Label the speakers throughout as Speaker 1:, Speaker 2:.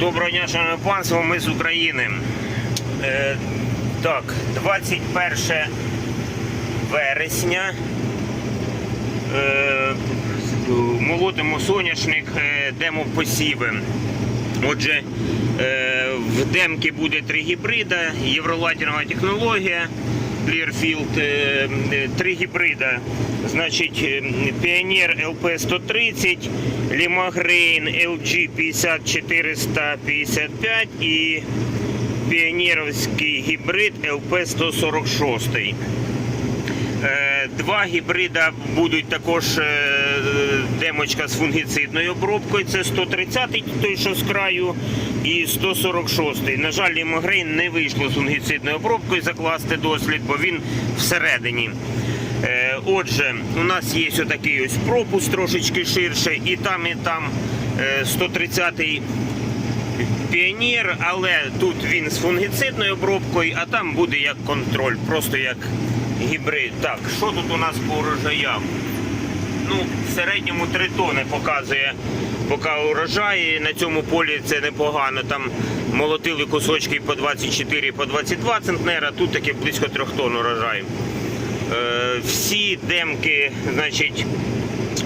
Speaker 1: Доброго дня, шановне панство, ми з України. Е, так, 21 вересня. Е, молотимо соняшник, е, демо посіви. Отже, е, в демки буде три гібрида, євролатінова технологія, Clearfield, е, е, три гібрида. Значить, е, Pioneer LP130, Limagrain LG 50455 і Піонерівський гібрид LP146. Е, Два гібрида будуть також демочка з фунгіцидною обробкою. Це 130-й, той, що з краю, і 146-й. На жаль, лімогрейн не вийшло з фунгіцидною обробкою закласти дослід, бо він всередині. Е, Отже, у нас є отакий ось пропуск трошечки ширше, і там, і там е, 130-й піонер, але тут він з фунгіцидною обробкою, а там буде як контроль, просто як гібрид. Так, що тут у нас по урожаям? Ну, в середньому 3 тони показує поки урожай. На цьому полі це непогано. Там молотили кусочки по 24, по 22 центнера, тут таки близько 3 тонн урожай. Е, всі демки, значить,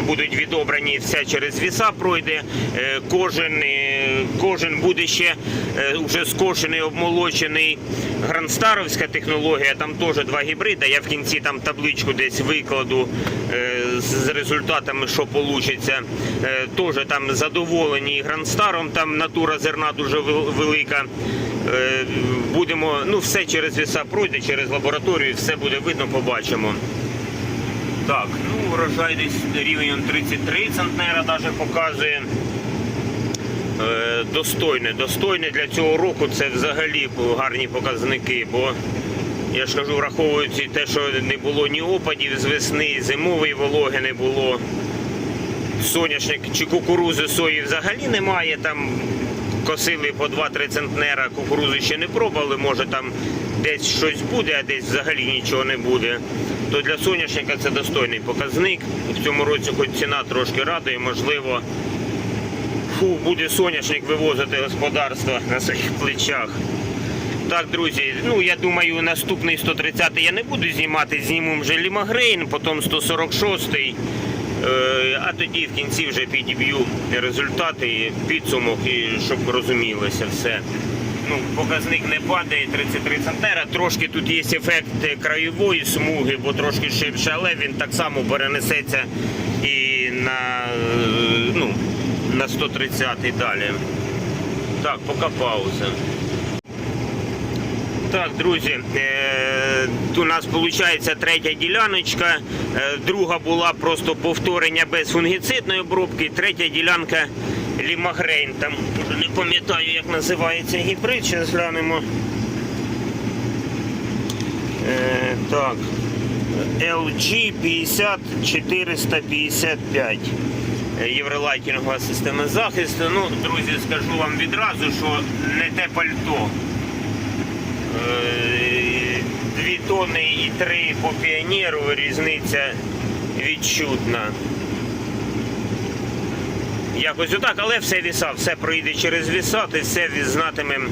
Speaker 1: будуть відобрані, все через віса пройде. Е, Кожен, е, кожен буде ще е, вже скошений, обмолочений гранстаровська технологія. Там теж два гібрида. Я в кінці там табличку десь викладу з результатами, що вийде. Теж там задоволені гранстаром, там натура зерна дуже велика. Будемо, ну все через віса пройде, через лабораторію, все буде видно, побачимо. Так, ну урожай десь рівень 33 центнера навіть показує. Е, достойне, достойне для цього року це взагалі гарні показники, бо я ж кажу, враховуючи те, що не було ні опадів з весни, зимової вологи не було. Соняшник чи кукурузи сої взагалі немає. Там косили по 2-3 центнера, кукурузи ще не пробували, може там десь щось буде, а десь взагалі нічого не буде. То для соняшника це достойний показник. В цьому році хоч ціна трошки радує, можливо, фу, буде соняшник вивозити господарство на своїх плечах. Так, друзі, ну я думаю, наступний 130 я не буду знімати, зніму вже Лімагрейн, потім 146-й. Е, А тоді в кінці вже підіб'ю результати, підсумок, і щоб розумілося все. Ну, показник не падає 33 центнера. Трошки тут є ефект краєвої смуги, бо трошки ширше, але він так само перенесеться і на, е, ну, на 130 далі. Так, поки пауза. Так, друзі, е, у нас виходить третя діляночка. Е, Друга була просто повторення без фунгіцидної обробки. Tретя ділянка лімагрейн. Там не пам'ятаю, як називається гібрид. Зараз глянемо. Е, так. LG 50455. Е, Євролайтінгова система захисту. Ну, друзі, скажу вам відразу, що не те пальто. Е, Дві тони і три по піонеру різниця відчутна. Якось отак, але все віса, все пройде через віса, то все знатимемо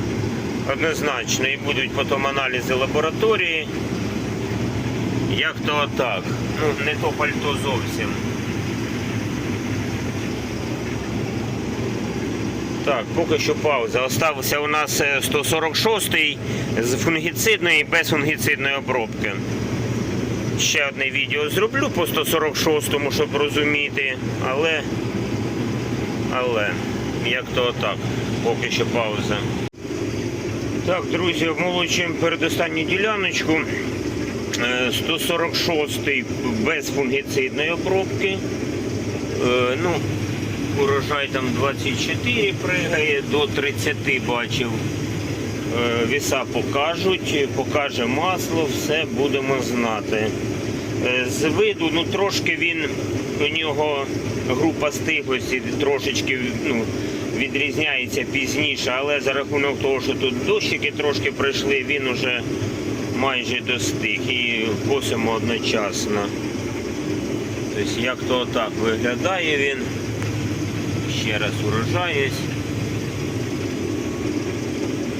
Speaker 1: однозначно. І будуть потім аналізи лабораторії. Як то отак. Ну, не то пальто зовсім. Так, поки що пауза. Остався у нас е, 146-й з фунгіцидної і без фунгіцидної обробки. Ще одне відео зроблю по 146-му, щоб розуміти, але. Але, як то отак, поки що пауза. Так, друзі, обмолочуємо передостанню діляночку. Е, 146-й без фунгіцидної обробки. Е, Ну, урожай там 24 пригає, до 30 бачив. Е, Віса покажуть, покаже масло, все будемо знати. Е, З виду, ну трошки він, у нього група стиглості трошечки ну, відрізняється пізніше, але за рахунок того, що тут дощики трошки прийшли, він уже майже достиг і косимо одночасно. Тобто як то так виглядає він. Ще раз урожаюсь.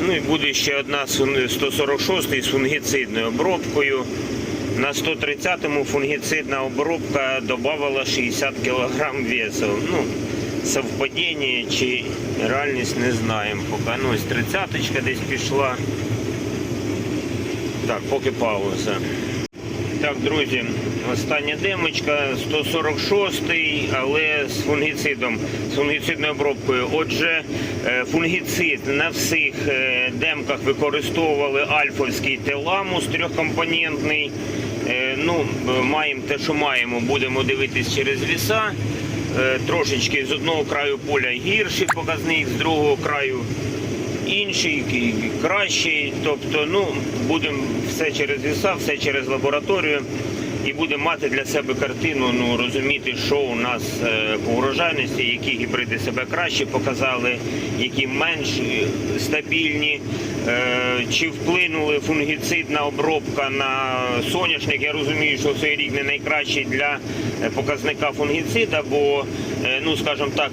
Speaker 1: Ну і буде ще одна з фун- 146 з фунгіцидною обробкою. На 130-му фунгіцидна обробка додавала 60 кг весу. Ну, совпадіння чи реальність не знаємо. Поки ну, ось 30-ка десь пішла. Так, поки пауза. Так, друзі, остання демочка 146, але з фунгіцидом, з фунгіцидною обробкою. Отже, е, фунгіцид на всіх е, демках використовували альфовський теламус трьохкомпонентний. Е, Ну, маємо те, що маємо, будемо дивитись через ліса. Трошечки з одного краю поля гірший показник, з другого краю інший, кращий. Тобто, ну, будемо все через ліса, все через лабораторію. І будемо мати для себе картину, ну розуміти, що у нас е, по урожайності, які гібриди себе краще показали, які менш стабільні, е, чи вплинули фунгіцидна обробка на соняшник. Я розумію, що цей рік не найкращий для е, показника фунгіцида, бо, ну скажімо так,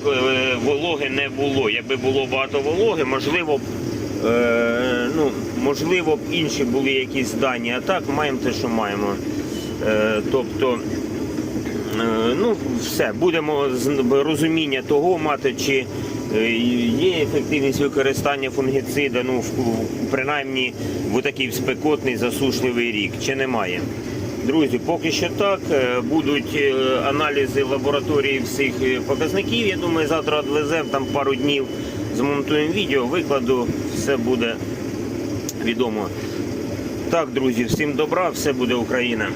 Speaker 1: вологи не було. Якби було багато вологи, можливо Е, ну, можливо, б інші були якісь дані, а так маємо те, що маємо. Е, тобто, е, ну, все, будемо розуміння того мати, чи е, є ефективність використання фунгіцида, ну, в, в- принаймні в такий спекотний засушливий рік, чи немає. Друзі, поки що так. Будуть аналізи лабораторії всіх показників. Я думаю, завтра відвеземо там пару днів, змонтуємо відео, викладу, все буде відомо. Так, друзі, всім добра, все буде Україна.